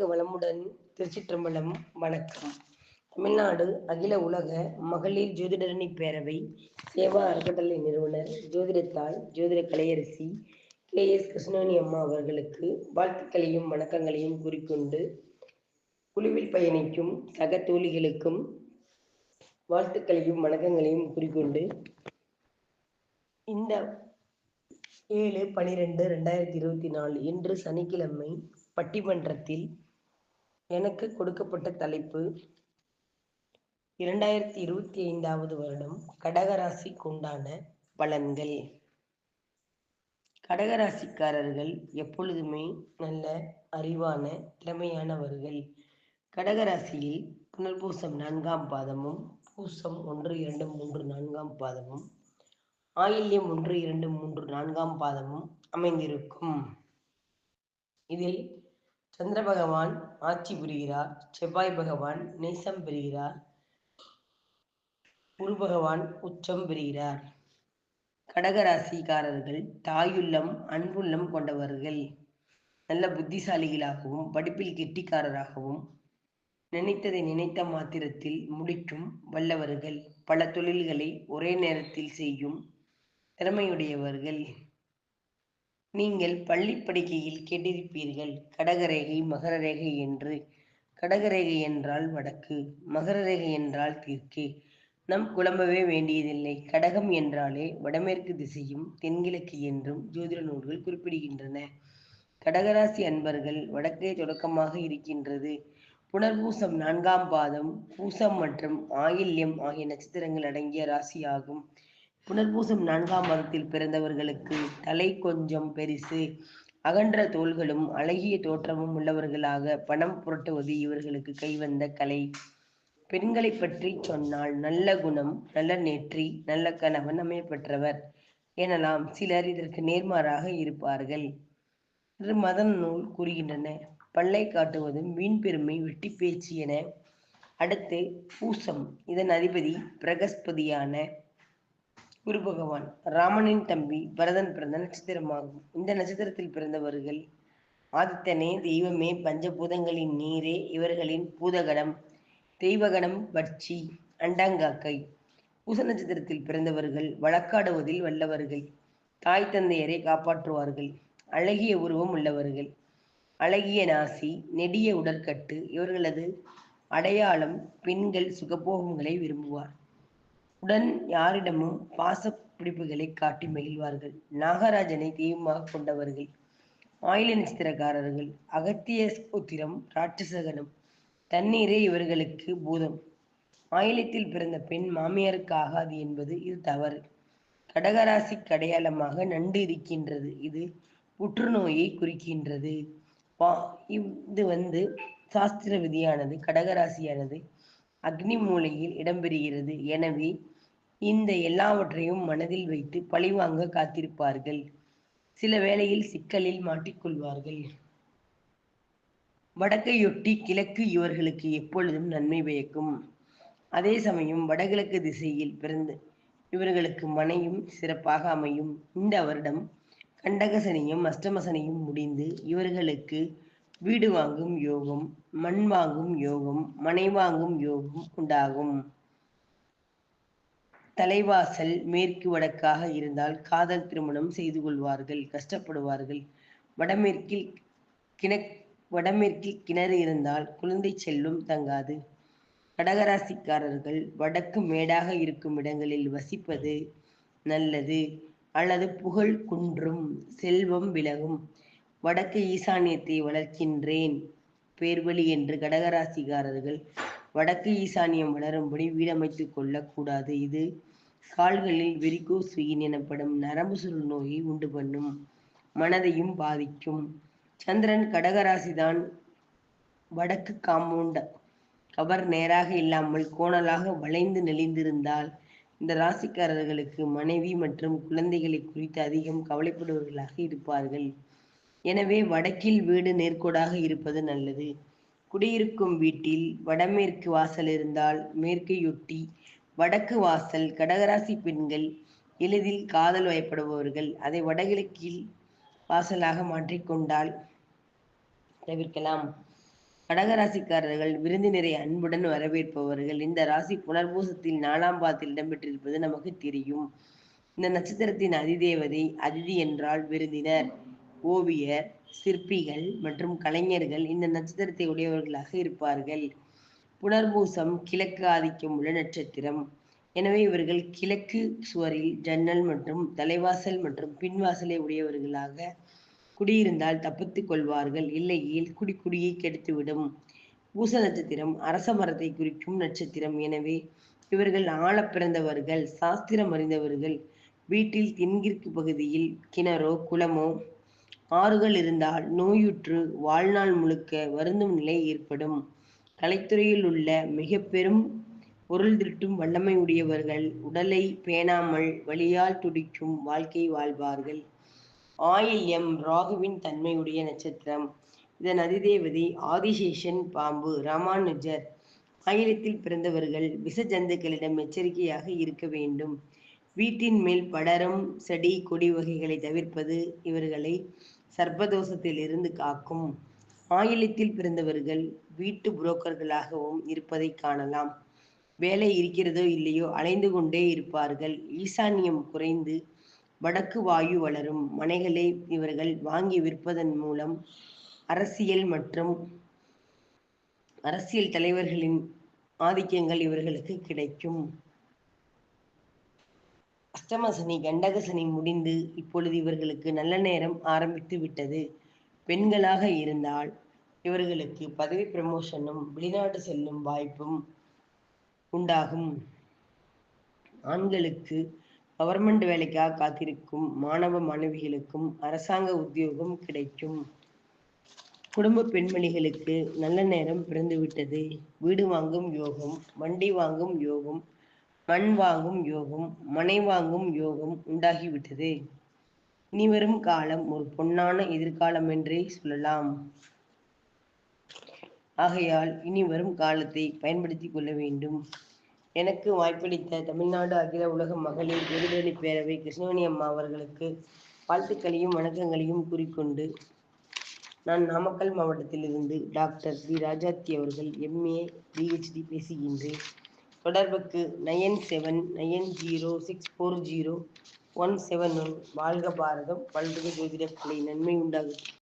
வாழ்க வளமுடன் திருச்சிற்றம்பலம் வணக்கம். தமிழ்நாடு அகில உலக மகளிர் ஜோதிடரணி பேரவை சேவா அறக்கட்டளை நிறுவனர் ஜோதிடத்தாய் ஜோதிட கலையரசி கே. எஸ். கிருஷ்ணவேணி அம்மா அவர்களுக்கு வாழ்த்துக்களையும் வணக்கங்களையும் கூறிக்கொண்டு குழுவில் பயணிக்கும் சக தோழிகளுக்கும் வாழ்த்துக்களையும் வணக்கங்களையும் கூறிக்கொண்டு இந்த ஏழு பனிரெண்டு ரெண்டாயிரத்தி இருபத்தி நாலு இன்று சனிக்கிழமை பட்டிமன்றத்தில் எனக்கு கொடுக்கப்பட்ட தலைப்பு இரண்டாயிரத்தி இருபத்தி ஐந்தாவது வருடம் கடகராசிக்கு உண்டான பலன்கள். கடகராசிக்காரர்கள் எப்பொழுதுமே நல்ல அறிவான திறமையானவர்கள். கடகராசியில் புனர்பூசம் நான்காம் பாதமும் பூசம் ஒன்று இரண்டு மூன்று நான்காம் பாதமும் ஆயில்யம் ஒன்று இரண்டு மூன்று நான்காம் பாதமும் அமைந்திருக்கும். இதில் சந்திர பகவான் ஆட்சி புரிகிறார் செவ்வாய் பகவான் நேசம் பெறுகிறார் குரு பகவான் உச்சம் பெறுகிறார். கடகராசிக்காரர்கள் தாயுள்ளம் அன்புள்ளம் கொண்டவர்கள் நல்ல புத்திசாலிகளாகவும் படிப்பில் கெட்டிக்காரராகவும் நினைத்ததை நினைத்த மாத்திரத்தில் முடிக்கும் வல்லவர்கள். பல தொழில்களை ஒரே நேரத்தில் செய்யும் திறமையுடையவர்கள். நீங்கள் பள்ளி படிக்கையில் கேட்டிருப்பீர்கள் கடகரேகை மகரரேகை என்று. கடகரேகை என்றால் வடக்கு மகரரேகை என்றால் தெற்கு. நம் குழம்பவே வேண்டியதில்லை. கடகம் என்றாலே வடமேற்கு திசையும் தென்கிழக்கு என்றும் ஜோதிட நூல்கள் குறிப்பிடுகின்றன. கடகராசி அன்பர்கள் வடக்கே தொடக்கமாக இருக்கின்றது. புனர்பூசம் நான்காம் பாதம் பூசம் மற்றும் ஆயில்யம் ஆகிய நட்சத்திரங்கள் அடங்கிய ராசியாகும். புனர்பூசம் நான்காம் மதத்தில் பிறந்தவர்களுக்கு தலை கொஞ்சம் பெரிசு. அகன்ற தோள்களும் அழகிய தோற்றமும் உள்ளவர்களாக பணம் புரட்டுவது இவர்களுக்கு கைவந்த கலை. பெண்களை பற்றி சொன்னால் நல்ல குணம் நல்ல நேற்றி நல்ல கணவன் அமையப்பெற்றவர் எனலாம் சிலர் இதற்கு நேர்மாறாக இருப்பார்கள். என்று மத நூல் கூறுகின்றன. பல்லை காட்டுவதும் வீண் பெருமை வெட்டி பேச்சு என அடுத்து பூசம். இதன் அதிபதி பிரகஸ்பதியான குரு பகவான் ராமனின் தம்பி பரதன் பிறந்த நட்சத்திரமாகும். இந்த நட்சத்திரத்தில் பிறந்தவர்கள் ஆதித்தனே தெய்வமே பஞ்சபூதங்களின் நீரே இவர்களின் பூதகடம் தெய்வகணம் வட்சி அண்டாங்காக்கை. பூச நட்சத்திரத்தில் பிறந்தவர்கள் வழக்காடுவதில் வல்லவர்கள். தாய் தந்தையரை காப்பாற்றுவார்கள். அழகிய உருவம் உள்ளவர்கள். அழகிய நாசி நெடிய உடற்கட்டு இவர்களது அடையாளம் பெண்கள் சுகபோகங்களை விரும்புவார். உடன் யாரிடமும் பாச பிடிப்புகளை காட்டி மகிழ்வார்கள். நாகராஜனை தெய்வமாக கொண்டவர்கள் ஆயில நட்சத்திரக்காரர்கள் அகத்திய உத்திரம் ராட்சசகனம் தண்ணீரே இவர்களுக்கு பூதம். ஆயிலத்தில் பிறந்த பெண் மாமியாருக்கு ஆகாது என்பது இது தவறு. கடகராசி அடையாளமாக நண்டு இருக்கின்றது. இது புற்றுநோயை குறிக்கின்றது. பா இது வந்து சாஸ்திர விதியானது கடகராசியானது அக்னி மூலையில் இடம்பெறுகிறது. எனவே இந்த எல்லாவற்றையும் மனதில் வைத்து பழிவாங்க காத்திருப்பார்கள். சில வேளையில் சிக்கலில் மாட்டிக்கொள்வார்கள். வடக்கையொட்டி கிழக்கு இவர்களுக்கு எப்பொழுதும் நன்மை பயக்கும். அதே சமயம் வடகிழக்கு திசையில் பிறந்து இவர்களுக்கு மனையும் சிறப்பாக அமையும். இந்த வருடம் கண்டகசனியும் அஷ்டமசனியும் முடிந்து இவர்களுக்கு வீடு வாங்கும் யோகம் மண் வாங்கும் யோகம் மனை வாங்கும் யோகம் உண்டாகும். தலைவாசல் மேற்கு வடக்காக இருந்தால் காதல் திருமணம் செய்து கொள்வார்கள் கஷ்டப்படுவார்கள். வடமேற்கில் கிண வடமேற்கில் கிணறு இருந்தால் குழந்தை செல்லும் தங்காது. கடகராசிக்காரர்கள் வடக்கு மேடாக இருக்கும் இடங்களில் வசிப்பது நல்லது. அல்லது புகழ் குன்றும் செல்வம் விலகும். வடக்கு ஈசானியத்தை வளர்க்கின்றேன். பேர்வழி என்று கடகராசிக்காரர்கள் வடக்கு ஈசானியம் வளரும்படி வீடமைத்துக் கொள்ளக்கூடாது. இது கால்களில் வெரிகோஸ் எனப்படும் நரம்பு சுருள் நோயை உண்டு பண்ணும். மனதையும் பாதிக்கும். சந்திரன் கடகராசிதான். வடக்கு காம்பவுண்ட் கவர் நேராக இல்லாமல் கோணலாக வளைந்து நெளிந்திருந்தால் இந்த ராசிக்காரர்களுக்கு மனைவி மற்றும் குழந்தைகளை குறித்து அதிகம் கவலைப்படுபவர்களாக இருப்பார்கள். எனவே வடக்கில் வீடு நேர்கோடாக இருப்பது நல்லது. குடியிருக்கும் வீட்டில் வடமேற்கு வாசல் இருந்தால் மேற்கையொட்டி வடக்கு வாசல் கடகராசி பெண்கள் எளிதில் காதல் வயப்படுபவர்கள் அதை வடகிழக்கில் வாசலாக மாற்றிக்கொண்டால் தவிர்க்கலாம். கடகராசிக்காரர்கள் விருந்தினரை அன்புடன் வரவேற்பவர்கள். இந்த ராசி புனர்பூசத்தில் நாலாம் பாதத்தில் இடம்பெற்றிருப்பது நமக்கு தெரியும். இந்த நட்சத்திரத்தின் அதிதேவதை அதிதி என்றால் விருந்தினர். ஓவியர் சிற்பிகள் மற்றும் கலைஞர்கள் இந்த நட்சத்திரத்தை உடையவர்களாக இருப்பார்கள். புனர்பூசம் கிழக்கு ஆதிக்கம் உள்ள நட்சத்திரம். எனவே இவர்கள் கிழக்கு சுவரில் ஜன்னல் மற்றும் தலைவாசல் மற்றும் பின்வாசலை உடையவர்களாக குடியிருந்தால் தப்பித்துக் கொள்வார்கள். இல்லையில் குடி குடியை கெடுத்துவிடும். பூச நட்சத்திரம் அரச மரத்தை குறிக்கும் நட்சத்திரம். எனவே இவர்கள் ஆழ பிறந்தவர்கள் சாஸ்திரம் அறிந்தவர்கள். வீட்டில் தென்கிற்கு பகுதியில் கிணறோ குளமோ ஆறுகள் இருந்தால் நோயுற்று வாழ்நாள் முழுக்க வருந்தும் நிலை ஏற்படும். கலைத்துறையில் உள்ள மிக பெரும் பொருள் திருட்டும் வல்லமை உடையவர்கள் உடலை பேணாமல் வழியால் துடிக்கும் வாழ்க்கை வாழ்வார்கள். ஆயில்யம் ராகுவின் தன்மையுடைய நட்சத்திரம். இதன் அதிதேவதி ஆதிசேஷன் பாம்பு ராமானுஜர் ஆயிலத்தில் பிறந்தவர்கள் விச ஜந்துக்களிடம் எச்சரிக்கையாக இருக்க வேண்டும். வீட்டின் மேல் படரும் செடி கொடி வகைகளை தவிர்ப்பது இவர்களை சர்ப்பதோஷத்தில் இருந்து காக்கும். ஆங்கிலத்தில் பிறந்தவர்கள் வீட்டு புரோக்கர்களாகவும் இருப்பதை காணலாம். வேலை இருக்கிறதோ இல்லையோ அலைந்து கொண்டே இருப்பார்கள். ஈசான்யம் குறைந்து வடக்கு வாயு வளரும். மனைகளை இவர்கள் வாங்கி விற்பதன் மூலம் அரசியல் மற்றும் அரசியல் தலைவர்களின் ஆதிக்கங்கள் இவர்களுக்கு கிடைக்கும். அஷ்டம சனி கண்டக சனி முடிந்து இப்பொழுது இவர்களுக்கு நல்ல நேரம் ஆரம்பித்து விட்டது. பெண்களாக இருந்தால் இவர்களுக்கு பதவி ப்ரமோஷனும் வெளிநாடு செல்லும் வாய்ப்பும் உண்டாகும். ஆண்களுக்கு கவர்மெண்ட் வேலைக்காக காத்திருக்கும் மாணவ மாணவிகளுக்கும் அரசாங்க உத்தியோகம் கிடைக்கும். குடும்ப பெண்மணிகளுக்கு நல்ல நேரம் பிறந்துவிட்டது. வீடு வாங்கும் யோகம் வண்டி வாங்கும் யோகம் மண் வாங்கும் யோகம் மனை வாங்கும் யோகம் உண்டாகிவிட்டது. இனிவரும் காலம் ஒரு பொன்னான எதிர்காலம் என்றே சொல்லலாம். ஆகையால் இனி வரும் காலத்தை பயன்படுத்தி கொள்ள வேண்டும். எனக்கு வாய்ப்பளித்த தமிழ்நாடு அகில உலக மகளிர் விருதுநெறி பேரவை கிருஷ்ணவேணி அம்மா அவர்களுக்கு வாழ்த்துக்களையும் வணக்கங்களையும் கூறிக்கொண்டு நான் நாமக்கல் மாவட்டத்திலிருந்து டாக்டர் வி ராஜாத்தி அவர்கள் எம்ஏ பிஹெச்டி பேசுகின்றேன். தொடர்புக்கு nine seven nine zero six four zero one seven one. வாழ்க பாரதம். பல்துக ஜோதிட கலை நன்மை உண்டாகும்.